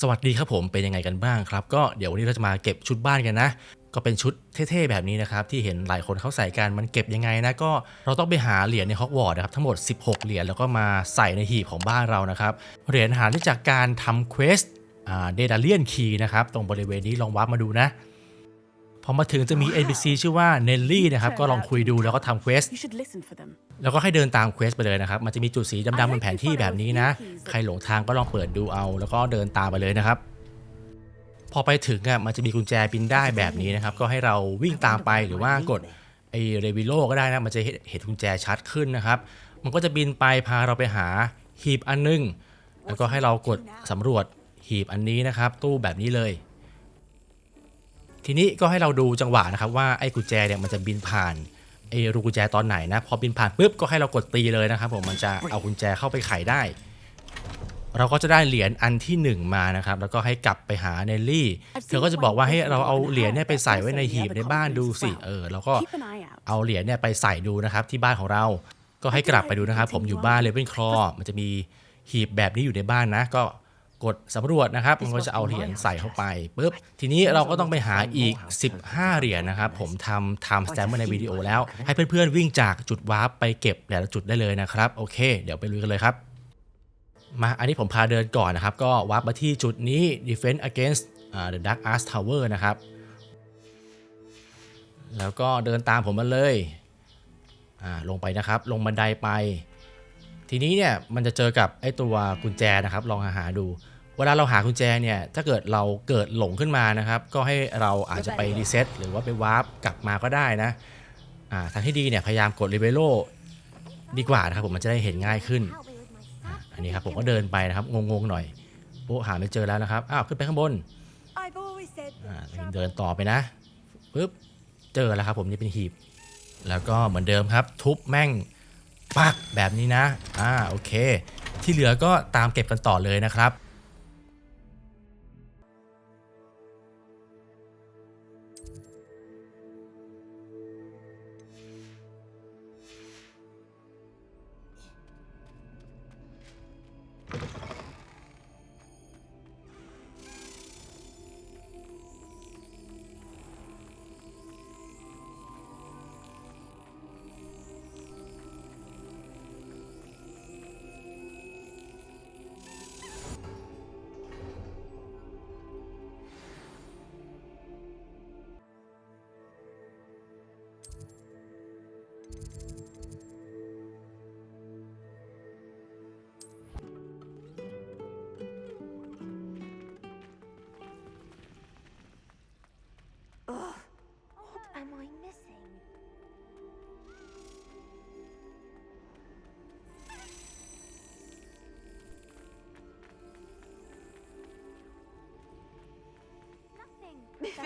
สวัสดีครับผมเป็นยังไงกันบ้างครับ ก็เดี๋ยววันนี้เราจะมาเก็บชุดบ้านกันนะ ก็เป็นชุดเท่ๆแบบนี้นะครับ ที่เห็นหลายคนเขาใส่กันมันเก็บยังไงนะก็เราต้องไปหาเหรียญในฮอกวอตส์นะครับทั้งหมด 16 เหรียญแล้วก็มาใส่ในหีบของบ้านเรานะครับเหรียญหาได้จากการทำเควสเดดาเลียนคีนะครับตรงบริเวณนี้ลองวับมาดูนะ พอมาถึงจะมี NPC ชื่อว่าเนลลี่นะครับก็ลองคุยดูแล้วก็ทำเควส You should listen for them. แล้วก็ให้เดินตามเควสไปเลยนะครับ มันจะมีจุดสีดำๆบนแผนที่แบบนี้นะ ใครหลงทางก็ลองเปิดดูเอา แล้วก็เดินตามไปเลยนะครับ พอไปถึงอะมันจะมีกุญแจบินได้แบบนี้นะครับ ก็ให้เราวิ่งตามไปหรือว่ากดไอเรวิโลก็ได้นะ มันจะเห็นเห็นกุญแจชัดขึ้นนะครับ มันก็จะบินไปพาเราไปหาหีบอันนึง แล้วก็ให้เรากดสำรวจหีบอันนี้นะครับ ตู้แบบนี้เลย ทีนี้ก็ให้เราดูจังหวะนะครับว่าไอ้กุญแจเนี่ยมันจะบินผ่านไอ้รูกุญแจตอนไหนนะพอบินผ่านปุ๊บก็ให้เรากดตีเลยนะครับผมมันจะเอากุญแจเข้าไปไขได้ เราก็จะได้เหรียญอันที่หนึ่งมานะครับแล้วก็ให้กลับไปหาเนลลี่เธอก็จะบอกว่าให้เราเอาเหรียญเนี่ยไปใส่ไว้ในหีบในบ้านดูสิเออเราก็เอาเหรียญเนี่ยไปใส่ดูนะครับที่บ้านของเรา ก็ให้กลับไปดูนะครับผมอยู่บ้านเลเวนคลอมันจะมีหีบแบบนี้อยู่ในบ้านนะก็ กดสำรวจนะครับมันก็จะเอาเหรียญใส่เข้าไปปุ๊บทีนี้เราก็ต้องไปหาอีก 15 เหรียญนะครับ ผมทำไทม์สแตมป์ไว้ในวิดีโอแล้ว ให้เพื่อนๆวิ่งจากจุดวาร์ปไปเก็บแต่ละจุดได้เลยนะครับ โอเค เดี๋ยวไปลุยกันเลยครับ มาอันนี้ผมพาเดินก่อนนะครับ ก็วาร์ปมาที่จุดนี้ defense against อ่า the dark arts tower นะครับ แล้วก็เดินตามผมมาเลยอ่าลงไปนะครับ ลงบันไดไป ทีนี้เนี่ยมันจะเจอกับไอ้ตัวกุญแจนะครับ ลองหาหาดู เวลาเราหากุญแจเนี่ยถ้าเกิดเราเกิดหลงขึ้นมานะครับ ก็ให้เราอาจจะไปรีเซ็ตหรือว่าไปวาร์ปกลับมาก็ได้นะอ่าทางที่ดีเนี่ยพยายามกดรีเวโลดีกว่านะครับผมมันจะได้เห็นง่ายขึ้นอ่าอันนี้ครับผมก็เดินไปนะครับงงๆหน่อยโอ้หาไม่เจอแล้วนะครับอ้าวขึ้นไปข้างบน I've always said อ่า that เดินต่อไปนะปึ๊บเจอแล้วครับผมนี่เป็นหีบ แล้วก็เหมือนเดิมครับ ทุบแม่ง ปักแบบนี้นะ อ่า โอเค ที่เหลือก็ตามเก็บกันต่อเลยนะครับ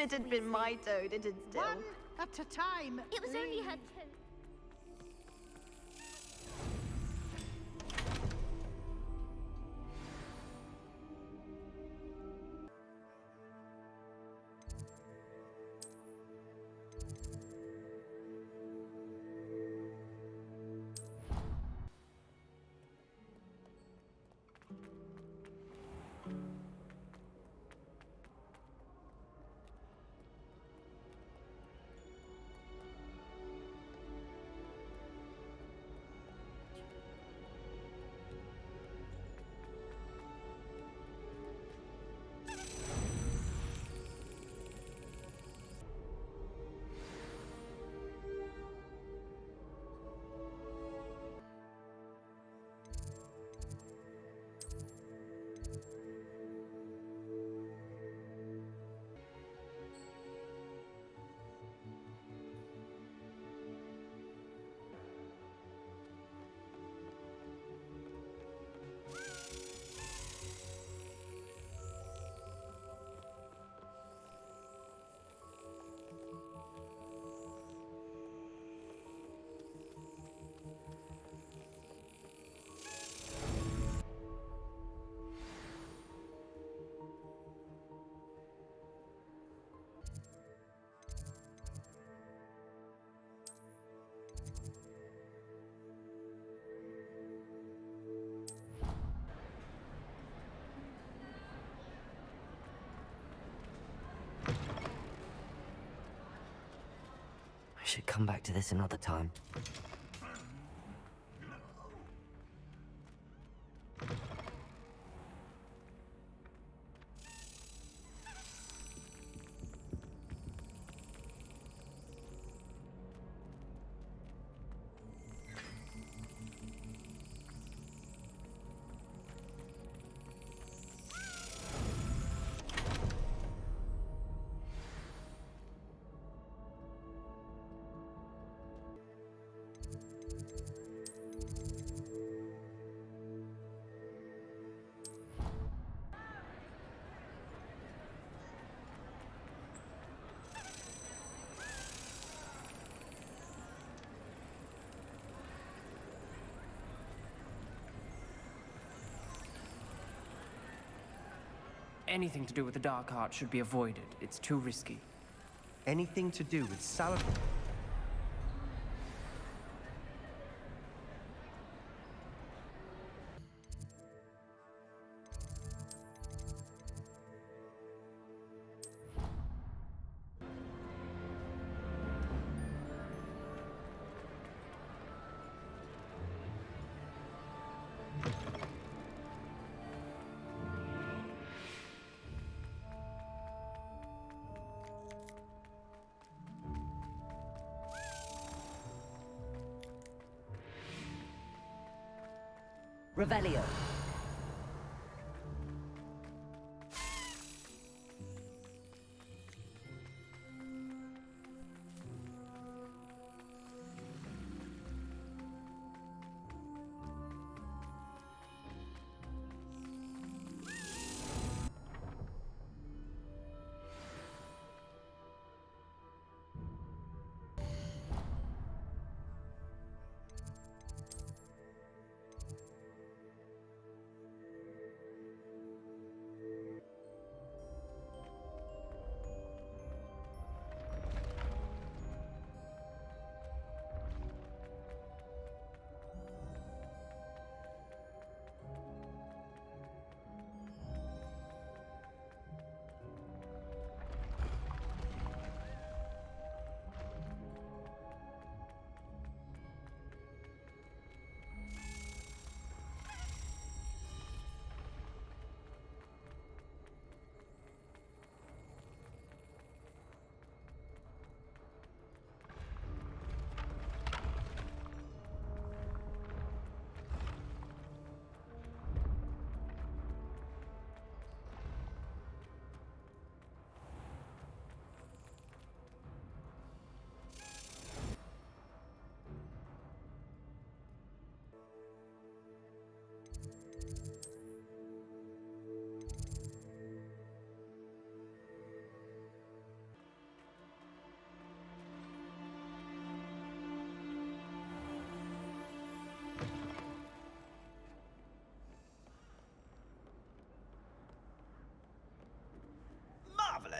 it had been my toad, it'd still. One at a time. It was only her please. Should come back to this another time. Anything to do with the dark art should be avoided. It's too risky. Anything to do with salad. Revelio.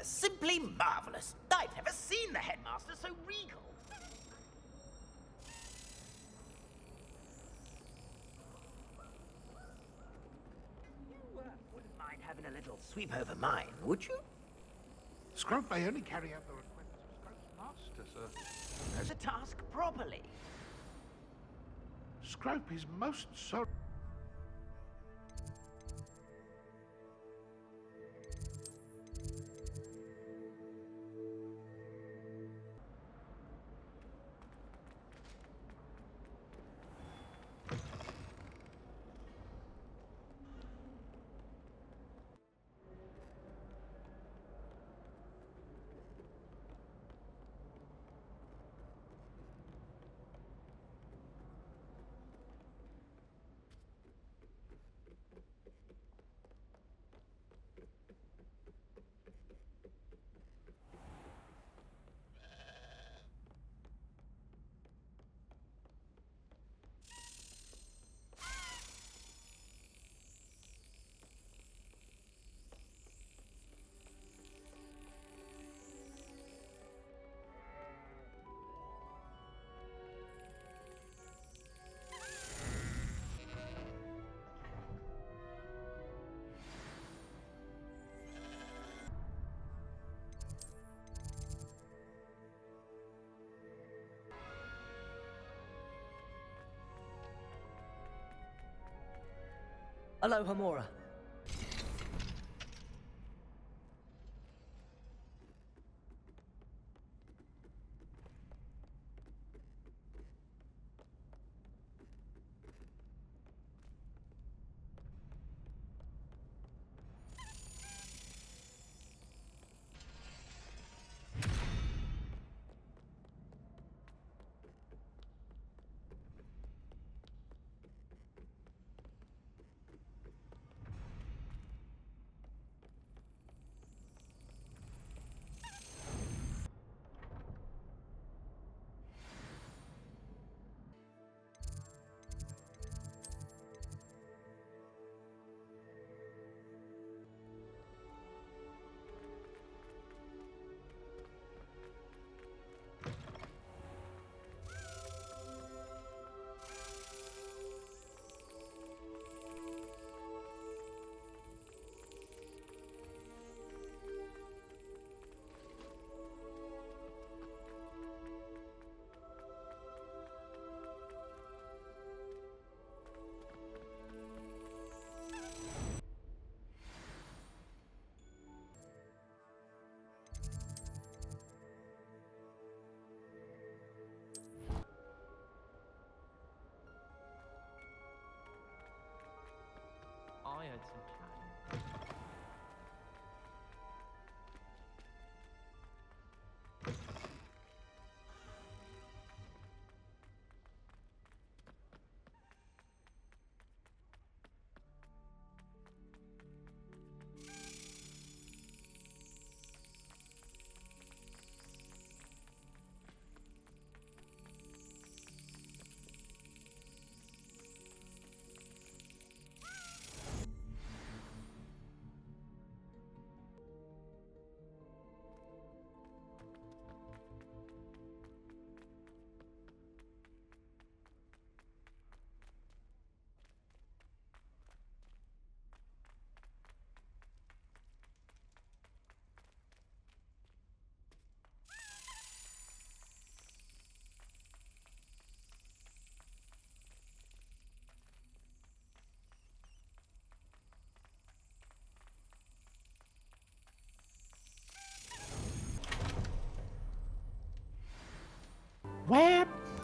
Marvellous, simply marvellous. I've never seen the headmaster so regal. You uh, wouldn't mind having a little sweep over mine, would you? Scrope may only carry out the requests of Scrope's master, sir. As a task properly. Scrope is most sorry. Aloha Mora.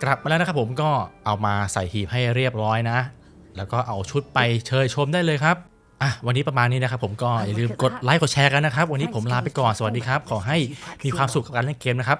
กลับมาแล้วนะครับผมก็เอามาใส่หีบให้เรียบร้อยนะ แล้วก็เอาชุดไปเชยชมได้เลยครับอะวันนี้ประมาณนี้นะครับผมก็อย่าลืมกดไลค์กดแชร์กันนะครับ วันนี้ผมลาไปก่อนสวัสดีครับ ขอให้มีความสุขกับการเล่นเกมนะครับ